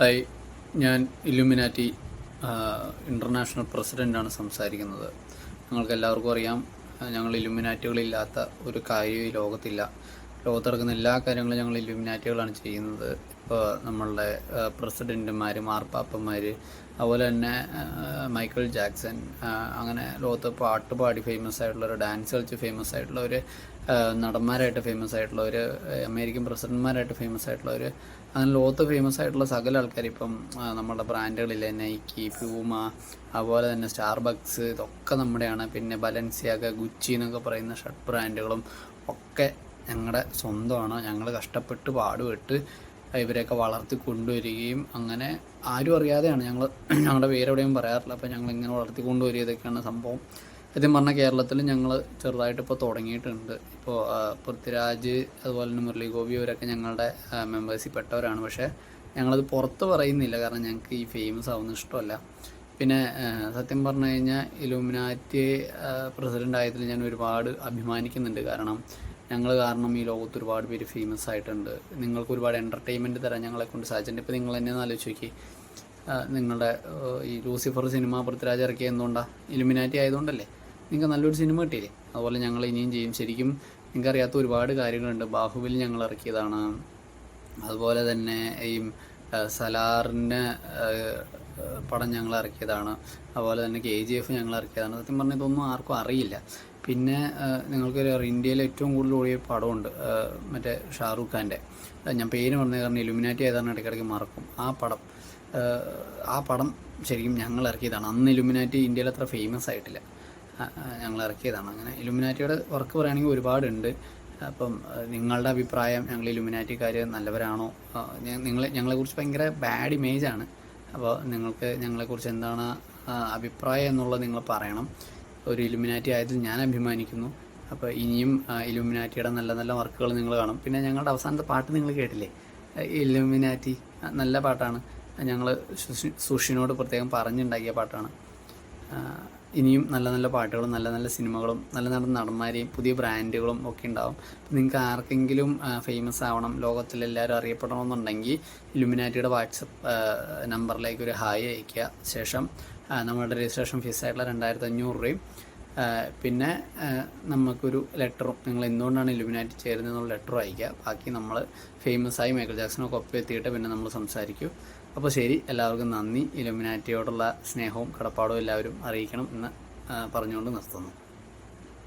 Hi ഞാൻ Illuminati international പ്രസിഡന്റാണ് സംസാരിക്കുന്നത്. ഞങ്ങൾക്ക് എല്ലാവർക്കും അറിയാം ഞങ്ങൾ ഇലുമിനാറ്റുകളില്ലാത്ത ഒരു കാര്യം ഈ ലോകത്തില്ല. ലോകത്ത് നടക്കുന്ന എല്ലാ കാര്യങ്ങളും ഞങ്ങൾ ഇലുമിനാറ്റുകളാണ് ചെയ്യുന്നത്. ഇപ്പോൾ നമ്മളുടെ പ്രസിഡന്റുമാർ മാർപ്പാപ്പന്മാർ അതുപോലെ തന്നെ മൈക്കിൾ ജാക്സൺ അങ്ങനെ ലോകത്ത് പാട്ട് പാടി ഫേമസ് ആയിട്ടുള്ളവർ ഡാൻസ് കളിച്ച് ഫേമസ് ആയിട്ടുള്ളവർ നടന്മാരായിട്ട് ഫേമസ് ആയിട്ടുള്ളവർ അമേരിക്കൻ പ്രസിഡന്റ്മാരായിട്ട് ഫേമസ് ആയിട്ടുള്ളവർ അങ്ങനെ ലോകത്ത് ഫേമസ് ആയിട്ടുള്ള സകല ആൾക്കാർ ഇപ്പം നമ്മുടെ ബ്രാൻഡുകളിലെ നൈക്കി പ്യൂമ അതുപോലെ തന്നെ സ്റ്റാർബക്സ് ഇതൊക്കെ നമ്മുടെയാണ്. പിന്നെ ബലൻസിയാക ഗുച്ചി എന്നൊക്കെ പറയുന്ന ഷർട്ട് ബ്രാൻഡുകളും ഒക്കെ ഞങ്ങളുടെ സ്വന്തമാണ്. ഞങ്ങൾ കഷ്ടപ്പെട്ട് പാടുപെട്ട് ഇവരെയൊക്കെ വളർത്തി കൊണ്ടുവരികയും അങ്ങനെ ആരും അറിയാതെയാണ് ഞങ്ങൾ ഞങ്ങളുടെ പേരെവിടെയും പറയാറില്ല. അപ്പോൾ ഞങ്ങൾ ഇങ്ങനെ വളർത്തി കൊണ്ടുവരികയൊക്കെയാണ് സംഭവം. സത്യം പറഞ്ഞാൽ കേരളത്തിൽ ഞങ്ങൾ ചെറുതായിട്ട് ഇപ്പോൾ തുടങ്ങിയിട്ടുണ്ട്. ഇപ്പോൾ പൃഥ്വിരാജ് അതുപോലെ തന്നെ മുരളി ഗോപി ഇവരൊക്കെ ഞങ്ങളുടെ മെമ്പേഴ്സിൽ പെട്ടവരാണ് പക്ഷേ ഞങ്ങളത് പുറത്ത് പറയുന്നില്ല. കാരണം ഞങ്ങൾക്ക് ഈ ഫേമസ് ആവുന്ന ഇഷ്ടമല്ല. പിന്നെ സത്യം പറഞ്ഞു കഴിഞ്ഞാൽ ഇലുമിനാറ്റി പ്രസിഡന്റ് ആയതിൽ ഞാൻ ഒരുപാട് അഭിമാനിക്കുന്നുണ്ട്. കാരണം ഞങ്ങൾ കാരണം ഈ ലോകത്ത് ഒരുപാട് പേര് ഫേമസ് ആയിട്ടുണ്ട്. നിങ്ങൾക്ക് ഒരുപാട് എന്റർടൈൻമെന്റ് തരാൻ ഞങ്ങളെ കൊണ്ട് സാധിച്ചിട്ടുണ്ട്. ഇപ്പോൾ നിങ്ങൾ എന്നെ ഒന്ന് ആലോചിച്ച് നോക്കി നിങ്ങളുടെ ഈ ലൂസിഫർ സിനിമ പൃഥ്വിരാജ് ഇറക്കിയ എന്തുകൊണ്ടാണ് ഇലുമിനാറ്റി ആയതുകൊണ്ടല്ലേ? നിങ്ങൾക്ക് നല്ലൊരു സിനിമ കിട്ടിയില്ലേ? അതുപോലെ ഞങ്ങൾ ഇനിയും ചെയ്യും. ശരിക്കും നിങ്ങൾക്കറിയാത്ത ഒരുപാട് കാര്യങ്ങളുണ്ട്. ബാഹുബലി ഞങ്ങൾ ഇറക്കിയതാണ്. അതുപോലെ തന്നെ ഈ സലാറിന്റെ പടം ഞങ്ങൾ ഇറക്കിയതാണ്. അതുപോലെ തന്നെ കെ ജി എഫ് ഞങ്ങൾ ഇറക്കിയതാണ്. സത്യം പറഞ്ഞാൽ ഇതൊന്നും ആർക്കും അറിയില്ല. പിന്നെ നിങ്ങൾക്കറിയാം ഇന്ത്യയിൽ ഏറ്റവും കൂടുതൽ ഓടിയ പടമുണ്ട് മറ്റേ ഷാറൂഖ് ഖാന്റെ. ഞാൻ പേര് പറഞ്ഞ കാരണം ഇലുമിനാറ്റി ഏതാണ് ഇടയ്ക്കിടയ്ക്ക് മറക്കും. ആ പടം ആ, പടം ശരിക്കും ഞങ്ങൾ ഇറക്കിയതാണ്. അന്ന് ഇലുമിനാറ്റി ഇന്ത്യയിൽ അത്ര ഫേമസ് ആയിട്ടില്ല. ഞങ്ങൾ ഇറക്കിയതാണ്. അങ്ങനെ ഇലുമിനാറ്റിയുടെ വർക്ക് പറയുകയാണെങ്കിൽ ഒരുപാടുണ്ട്. അപ്പം നിങ്ങളുടെ അഭിപ്രായം ഞങ്ങൾ ഇലുമിനാറ്റിക്കാർ നല്ലവരാണോ? നിങ്ങളെ ഞങ്ങളെക്കുറിച്ച് ഭയങ്കര ബാഡ് ഇമേജാണ് അപ്പോൾ നിങ്ങൾക്ക് ഞങ്ങളെക്കുറിച്ച് എന്താണ് അഭിപ്രായം എന്നുള്ളത് നിങ്ങൾ പറയണം. ഒരു ഇലുമിനാറ്റി ആയതിൽ ഞാൻ അഭിമാനിക്കുന്നു. അപ്പോൾ ഇനിയും ഇലുമിനാറ്റിയുടെ നല്ല നല്ല വർക്കുകൾ നിങ്ങൾ കാണും. പിന്നെ ഞങ്ങളുടെ അവസാനത്തെ പാട്ട് നിങ്ങൾ കേട്ടില്ലേ? ഇലുമിനാറ്റി നല്ല പാട്ടാണ്. ഞങ്ങൾ സുഷിനോട് പ്രത്യേകം പറഞ്ഞുണ്ടാക്കിയ പാട്ടാണ്. ഇനിയും നല്ല നല്ല പാട്ടുകളും നല്ല നല്ല സിനിമകളും നല്ല നല്ല നടന്മാരെയും പുതിയ ബ്രാൻഡുകളും ഒക്കെ ഉണ്ടാവും. നിങ്ങൾക്ക് ആർക്കെങ്കിലും ഫേമസ് ആവണം ലോകത്തിൽ ലോകത്തിലെല്ലാവരും അറിയപ്പെടണമെന്നുണ്ടെങ്കിൽ ഇലുമിനാറ്റിയുടെ വാട്സപ്പ് നമ്പറിലേക്ക് ഒരു ഹായ് അയക്കുക ശേഷം നമ്മുടെ രജിസ്ട്രേഷൻ ഫീസായിട്ടുള്ള രണ്ടായിരത്തി അഞ്ഞൂറ് രൂപയും പിന്നെ നമുക്കൊരു ലെറ്ററും നിങ്ങൾ എന്തുകൊണ്ടാണ് ഇലുമിനാറ്റി ചേരുന്നതെന്നുള്ള ലെറ്ററും അയക്കുക ബാക്കി നമ്മൾ ഫേമസ് ആയി മൈക്കിൾ ജാക്സണൊക്കെ ഒപ്പം എത്തിയിട്ട് പിന്നെ നമ്മൾ സംസാരിക്കും. അപ്പോൾ ശരി എല്ലാവർക്കും നന്ദി. ഇലുമിനാറ്റിയോടുള്ള സ്നേഹവും കടപ്പാടും എല്ലാവരും അറിയിക്കണം എന്ന് പറഞ്ഞുകൊണ്ട് നിർത്തുന്നു.